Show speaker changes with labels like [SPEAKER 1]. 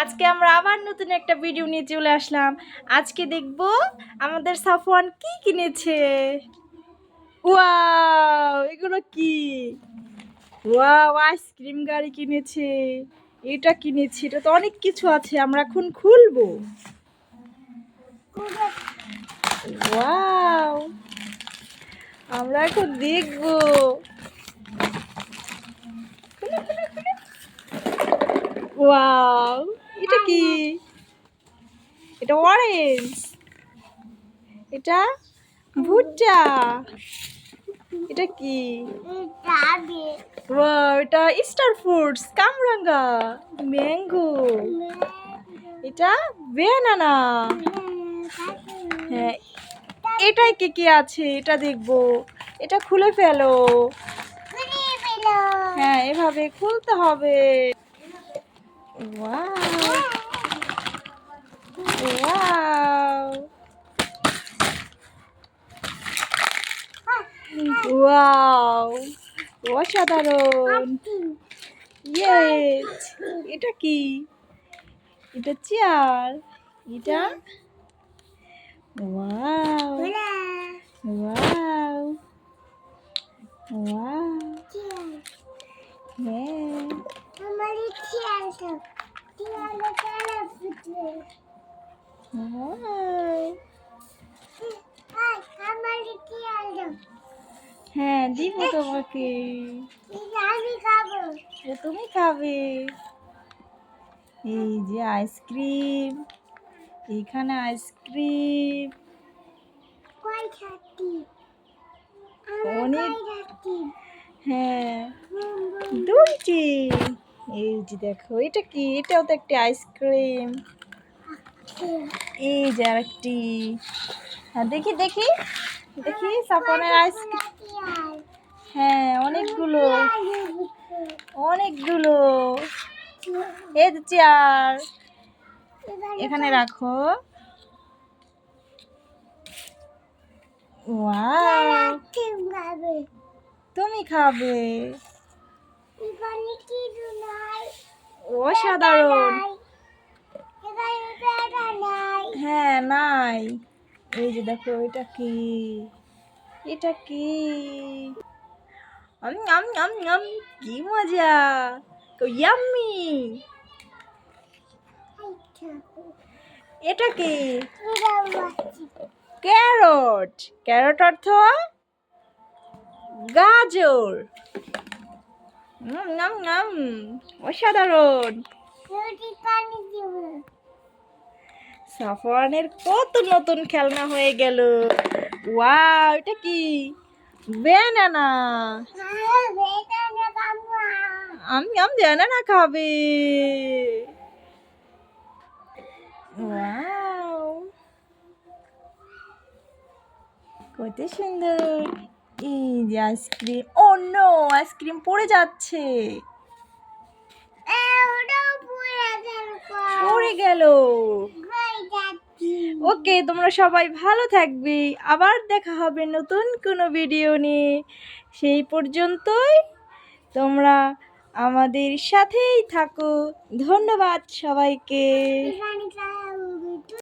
[SPEAKER 1] আজকে আমরা আবার নতুন একটা ভিডিও নিয়ে চলে আসলাম। আজকে দেখব আমাদের সাফওয়ান কি কিনেছে। ওয়াও, এগুলো কি? ওয়াও, আইসক্রিম গাড়ি কিনেছে। এটা কিনেছে, এটা তো অনেক কিছু আছে, আমরা এখন খুলবো। ওয়াও, আমরা এখন দেখব। ওয়াও। কি? এটা অরেঞ্জ এটা ভুট্টা। এটা কি? এটা স্টার ফ্রুটস কামরাঙ্গা, ম্যাঙ্গো। এটা বেনানা হ্যাঁ এটাই কি কি আছে? এটা দেখব। এটা খুলে ফেলো। হ্যাঁ এভাবে খুলতে হবে। ওয়াও ওয়াও ওয়াও অসাধারণ ইয়েস এটা কি এটা চেয়ার এটা ওয়াও ওয়াও ওয়াও হ্যাঁ ওয়াও হ্যাঁ দিব তোমাকে। তুমি খাবে। এই যে আইসক্রিম এইখানে আইসক্রিম। অনেক হ্যাঁ দুইটি এই যে দেখো এটা কি? এটাও তো একটি আইসক্রিম। এই যে আরেকটি। হ্যাঁ দেখি দেখি দেখি সাপনের আইসক্রিম। হ্যাঁ অনেকগুলো। অনেকগুলো। এই যে চেয়ার। এখানে রাখো। তুমি খাবে। অসাধারণ হ্যাঁ নাই। এই যে দেখো, এটা কি? এটা কি? আম আম আম আম, কি মজা। ইয়াম্মি। এটা কি? ক্যারট। ক্যারট অর্থ গাজর। নাম নাম অসাধারণ। সাফওয়ানের কত নতুন খেলনা হয়ে গেল। ওয়াও, এটা কি? বেনানা আমি আমি বেনানা খাবে। ওয়াও। কত সুন্দর। এই যে আইসক্রিম ও নো আইসক্রিম পড়ে যাচ্ছে। পড়ে গেল ওকে তোমরা সবাই ভালো থাকবে। আবার দেখা হবে নতুন কোনো ভিডিও নিয়ে। সেই পর্যন্তই তোমরা আমাদের সাথেই থাকো। ধন্যবাদ সবাইকে।